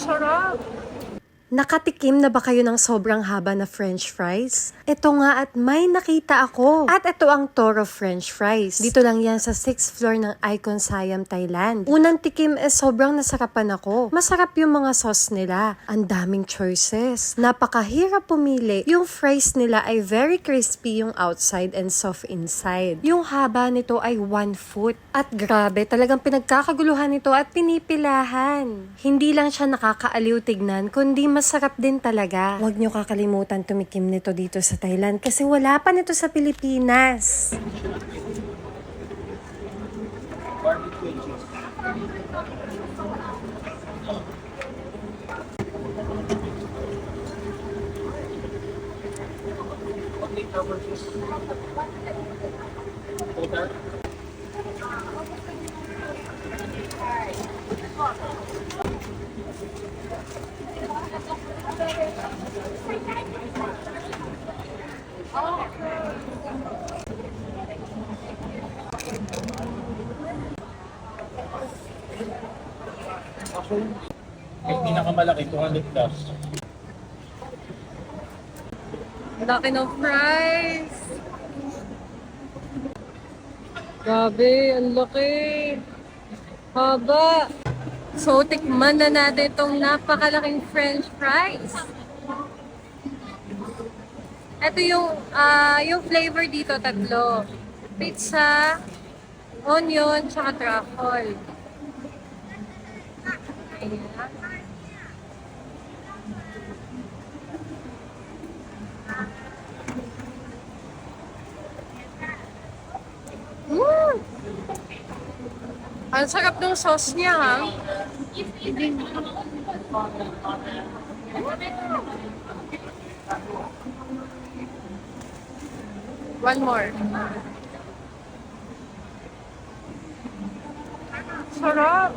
Sarap! Nakatikim na ba kayo ng sobrang haba na french fries? Ito nga at may nakita ako. At ito ang Toro french fries. Dito lang yan sa 6th floor ng Icon Siam, Thailand. Unang tikim eh sobrang nasarapan ako. Masarap yung mga sauce nila. Ang daming choices. Napakahirap pumili. Yung fries nila ay very crispy yung outside and soft inside. Yung haba nito ay 1 foot. At grabe, talagang pinagkakaguluhan nito at pinipilahan. Hindi lang siya nakakaaliw tignan, kundi masarap din talaga. Huwag niyo kakalimutan tumikim nito dito sa Thailand kasi wala pa nito sa Pilipinas. Yung pinakamalaki, 200 plus. Laki ng fries! Grabe, ang laki! Haba! So, tikman na natin itong napakalaking french fries. Ito yung, ah yung flavor dito, tatlo. Pizza, onion, tsaka truffle. Ayan. Mm! Ang sarap ng sauce niya, ha? One more. Sarap!